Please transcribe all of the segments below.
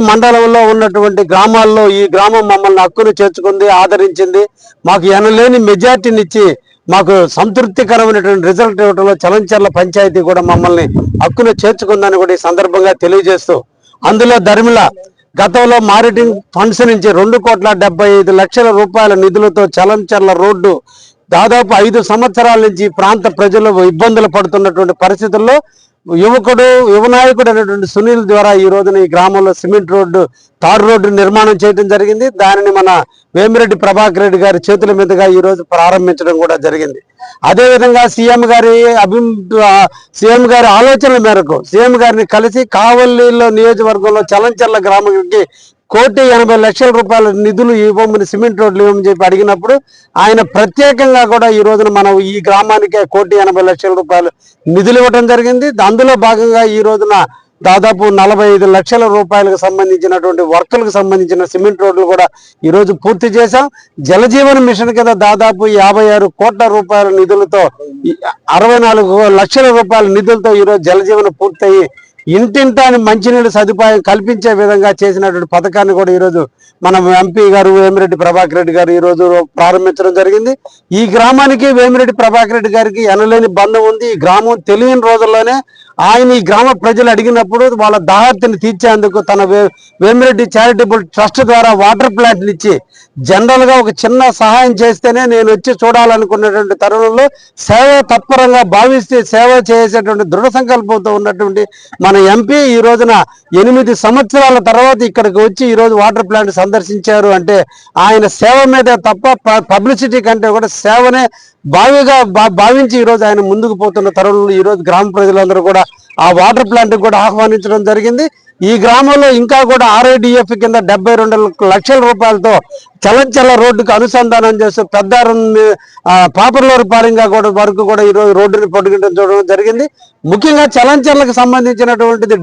మండలంలో ఉన్నటువంటి గ్రామాల్లో ఈ గ్రామం మమ్మల్ని హక్కును చేర్చుకుంది ఆదరించింది. మాకు ఎనలేని మెజార్టీనిచ్చి మాకు సంతృప్తికరమైనటువంటి రిజల్ట్ ఇవ్వడంలో చలంచర్ల పంచాయతీ కూడా మమ్మల్ని హక్కును చేర్చుకుందని కూడా ఈ సందర్భంగా తెలియజేస్తూ అందులో ధర్మిల గతంలో మారిటింగ్ ఫండ్స్ నుంచి రెండు కోట్ల డెబ్బై ఐదు లక్షల రూపాయల నిధులతో చలంచర్ల రోడ్డు దాదాపు ఐదు సంవత్సరాల నుంచి ప్రాంత ప్రజలు ఇబ్బందులు పడుతున్నటువంటి పరిస్థితుల్లో యువకుడు యువనాయకుడు అనేటువంటి సునీల్ ద్వారా ఈ రోజున ఈ గ్రామంలో సిమెంట్ రోడ్డు తాడు రోడ్డు నిర్మాణం చేయడం జరిగింది. దానిని మన వేమిరెడ్డి ప్రభాకర్ రెడ్డి గారి చేతుల మీదుగా ఈ రోజు ప్రారంభించడం కూడా జరిగింది. అదేవిధంగా సీఎం గారి అభి సీఎం గారి ఆలోచనల మేరకు సీఎం గారిని కలిసి కావలిలో నియోజకవర్గంలో చలంచర్ల గ్రామానికి కోటి ఎనభై లక్షల రూపాయల నిధులు ఇవ్వమని సిమెంట్ రోడ్లు ఇవ్వమని చెప్పి అడిగినప్పుడు ఆయన ప్రత్యేకంగా కూడా ఈ రోజున మనం ఈ గ్రామానికే కోటి ఎనభై లక్షల రూపాయలు నిధులు ఇవ్వడం జరిగింది. అందులో భాగంగా ఈ రోజున దాదాపు నలభై ఐదు లక్షల రూపాయలకు సంబంధించినటువంటి వర్కులకు సంబంధించిన సిమెంట్ రోడ్లు కూడా ఈరోజు పూర్తి చేశాం. జలజీవన మిషన్ కింద దాదాపు యాభై ఆరు కోట్ల రూపాయల నిధులతో అరవై నాలుగు లక్షల రూపాయల నిధులతో ఈరోజు రోజు జలజీవన పూర్తయి ఇంటింటాని మంచినీళ్ళ సదుపాయం కల్పించే విధంగా చేసినటువంటి పథకాన్ని కూడా ఈరోజు మనం ఎంపీ గారు వేమిరెడ్డి ప్రభాకర్ రెడ్డి గారు ఈరోజు ప్రారంభించడం జరిగింది. ఈ గ్రామానికి వేమిరెడ్డి ప్రభాకర్ రెడ్డి గారికి ఎనలేని బంధం ఉంది. ఈ గ్రామం తెలియని రోజుల్లోనే ఆయన ఈ గ్రామ ప్రజలు అడిగినప్పుడు వాళ్ళ దాహార్తిని తీర్చేందుకు తన వే వేమిరెడ్డి చారిటబుల్ ట్రస్ట్ ద్వారా వాటర్ ప్లాంట్ ఇచ్చి జనరల్గా ఒక చిన్న సహాయం చేస్తేనే నేను వచ్చి చూడాలనుకున్నటువంటి తరుణంలో సేవ తత్పరంగా భావిస్తే సేవ చేసేటువంటి దృఢ సంకల్పంతో ఉన్నటువంటి మన ఎంపీ ఈ రోజున ఎనిమిది సంవత్సరాల తర్వాత ఇక్కడికి వచ్చి ఈరోజు వాటర్ ప్లాంట్ సందర్శించారు అంటే ఆయన సేవ మీదే తప్ప పబ్లిసిటీ కంటే కూడా సేవనే భావిగా భా- భావించి ఈ రోజు ఆయన ముందుకు పోతున్న తరుణంలో ఈరోజు గ్రామ ప్రజలందరూ కూడా ఆ వాటర్ ప్లాంట్కి కూడా ఆహ్వానించడం జరిగింది. ఈ గ్రామంలో ఇంకా కూడా ఆర్ఐడిఎఫ్ కింద డెబ్బై రెండు లక్షల రూపాయలతో చలంచల రోడ్డుకు అనుసంధానం చేస్తూ పెద్ద పాపర్లూరు పారింగా కూడా వరకు కూడా ఈరోజు రోడ్డుని పట్టుకుంటూ చూడడం జరిగింది. ముఖ్యంగా చలంచలకు సంబంధించినటువంటిది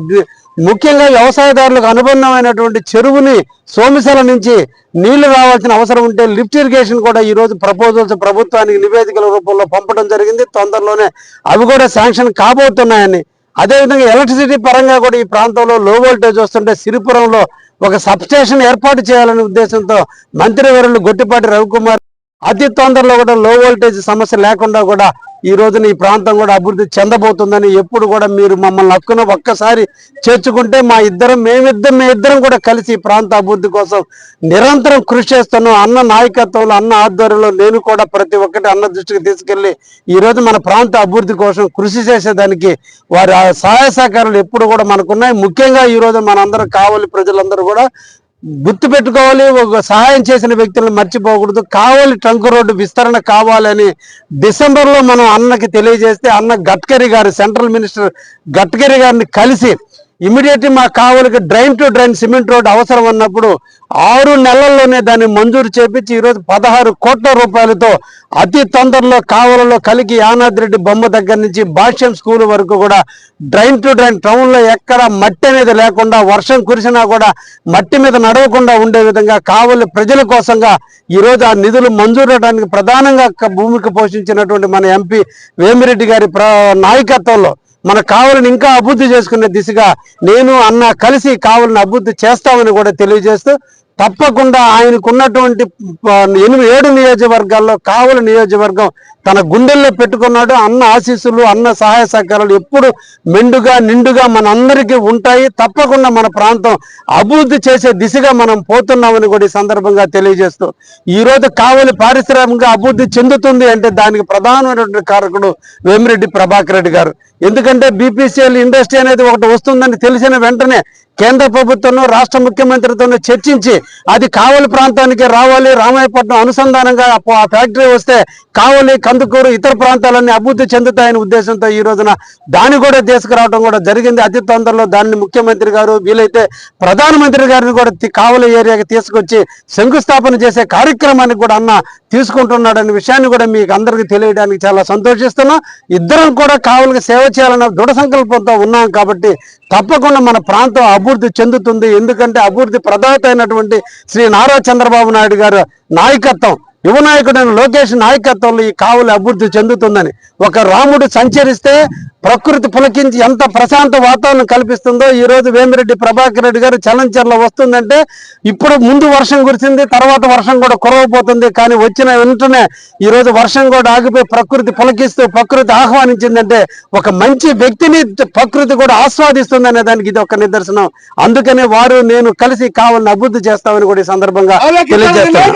ముఖ్యంగా వ్యవసాయదారులకు అనుబంధమైనటువంటి చెరువుని సోమిసల నుంచి నీళ్ళు రావాల్సిన అవసరం ఉంటే లిఫ్ట్ ఇరిగేషన్ కూడా ఈ రోజు ప్రపోజల్స్ ప్రభుత్వానికి నివేదికల రూపంలో పంపడం జరిగింది. తొందరలోనే అవి కూడా శాంక్షన్ కాబోతున్నాయని అదేవిధంగా ఎలక్ట్రిసిటీ పరంగా కూడా ఈ ప్రాంతంలో లో వోల్టేజ్ వస్తుంటే సిరిపురంలో ఒక సబ్స్టేషన్ ఏర్పాటు చేయాలనే ఉద్దేశంతో మంత్రివర్యులు గొట్టిపాటి రవికుమార్ అతి తొందరలో కూడా లో వోల్టేజ్ సమస్య లేకుండా కూడా ఈ రోజున ఈ ప్రాంతం కూడా అభివృద్ధి చెందబోతుందని ఎప్పుడు కూడా మీరు మమ్మల్ని హక్కున ఒక్కసారి చేర్చుకుంటే మా ఇద్దరం మేమిద్దరం మీ ఇద్దరం కూడా కలిసి ఈ ప్రాంత అభివృద్ధి కోసం నిరంతరం కృషి చేస్తున్నాం. అన్న నాయకత్వంలో అన్న ఆధ్వర్యంలో నేను కూడా ప్రతి ఒక్కటి అన్న దృష్టికి తీసుకెళ్ళి ఈ రోజు మన ప్రాంత అభివృద్ధి కోసం కృషి చేసేదానికి వారి సహాయ సహకారాలు ఎప్పుడు కూడా మనకున్నాయి. ముఖ్యంగా ఈ రోజు మనందరం కావాలి ప్రజలందరూ కూడా గుర్తు పెట్టుకోవాలి ఒక సహాయం చేసిన వ్యక్తులను మర్చిపోకూడదు. కావాలి ట్రంక్ రోడ్డు విస్తరణ కావాలని డిసెంబర్లో మనం అన్నకి తెలియజేస్తే అన్న గడ్కరీ గారు సెంట్రల్ మినిస్టర్ గడ్కరీ గారిని కలిసి ఇమీడియట్లీ మా కావలికి drain to drain cement road అవసరం అన్నప్పుడు ఆరు నెలల్లోనే దాన్ని మంజూరు చేపించి ఈరోజు పదహారు కోట్ల రూపాయలతో అతి తొందరలో కావలలో కలిగి యానాద్రెడ్డి బొమ్మ దగ్గర నుంచి భాష్యం స్కూల్ వరకు కూడా డ్రైన్ టు డ్రైన్ టౌన్లో ఎక్కడ మట్టి అనేది లేకుండా వర్షం కురిసినా కూడా మట్టి మీద నడవకుండా ఉండే విధంగా కావలి ప్రజల కోసంగా ఈరోజు ఆ నిధులు మంజూరు ప్రధానంగా భూమికి పోషించినటువంటి మన ఎంపీ వేమిరెడ్డి గారి ప్ర నాయకత్వంలో మన కావలిని ఇంకా అభివృద్ధి చేసుకునే దిశగా నేను అన్న కలిసి కావలిని అభివృద్ధి చేస్తామని కూడా తెలియజేస్తూ తప్పకుండా ఆయనకున్నటువంటి ఎనిమిది ఏడు నియోజకవర్గాల్లో కావలి నియోజకవర్గం తన గుండెల్లో పెట్టుకున్నాడు. అన్న ఆశీస్సులు అన్న సహాయ సహకారాలు ఎప్పుడు మెండుగా నిండుగా మనందరికీ ఉంటాయి. తప్పకుండా మన ప్రాంతం అభివృద్ధి చేసే దిశగా మనం పోతున్నామని కూడా ఈ సందర్భంగా తెలియజేస్తూ ఈ రోజు కావలి పారిశ్రామికంగా అభివృద్ధి చెందుతుంది అంటే దానికి ప్రధానమైనటువంటి కారకుడు వేమిరెడ్డి ప్రభాకర్ రెడ్డి గారు. ఎందుకంటే బీపీసీఎల్ ఇండస్ట్రీ అనేది ఒకటి వస్తుందని తెలిసిన వెంటనే కేంద్ర ప్రభుత్వంలో రాష్ట్ర ముఖ్యమంత్రితోనూ చర్చించి అది కావలి ప్రాంతానికి రావాలి రామాయపట్నం అనుసంధానంగా ఆ ఫ్యాక్టరీ వస్తే కావలి కందుకూరు ఇతర ప్రాంతాలన్నీ అభివృద్ధి చెందుతాయనే ఉద్దేశంతో ఈ రోజున దాన్ని కూడా తీసుకురావడం కూడా జరిగింది. అతి తొందరలో దాన్ని ముఖ్యమంత్రి గారు వీలైతే ప్రధానమంత్రి గారిని కూడా కావలి ఏరియాకి తీసుకొచ్చి శంకుస్థాపన చేసే కార్యక్రమానికి కూడా అన్న తీసుకుంటున్నాడనే విషయాన్ని కూడా మీకు అందరికీ తెలియడానికి చాలా సంతోషిస్తున్నాం. ఇద్దరం కూడా కావలికి సేవ చేయాలన్న దృఢ సంకల్పంతో ఉన్నాం కాబట్టి తప్పకుండా మన ప్రాంతం అభివృద్ధి అభివృద్ధి చెందుతుంది. ఎందుకంటే అభివృద్ధి ప్రదాత అయినటువంటి శ్రీ నారా చంద్రబాబు నాయుడు గారు నాయకత్వం యువ నాయకుడైన లోకేష్ నాయకత్వంలో ఈ కావులు అభివృద్ధి చెందుతుందని ఒక రాముడు సంచరిస్తే ప్రకృతి పులకించి ఎంత ప్రశాంత వాతావరణం కల్పిస్తుందో ఈ రోజు వేమిరెడ్డి ప్రభాకర్ రెడ్డి గారు చలంచర్లో వస్తుందంటే ఇప్పుడు ముందు వర్షం కురిసింది తర్వాత వర్షం కూడా కురవబోతుంది. కానీ వచ్చిన వెంటనే ఈ రోజు వర్షం కూడా ఆగిపోయి ప్రకృతి పులకిస్తూ ప్రకృతి ఆహ్వానించిందంటే ఒక మంచి వ్యక్తిని ప్రకృతి కూడా ఆస్వాదిస్తుందనే దానికి ఇది ఒక నిదర్శనం. అందుకనే వారు నేను కలిసి కావాలని అభివృద్ధి చేస్తామని కూడా ఈ సందర్భంగా తెలియజేస్తాను.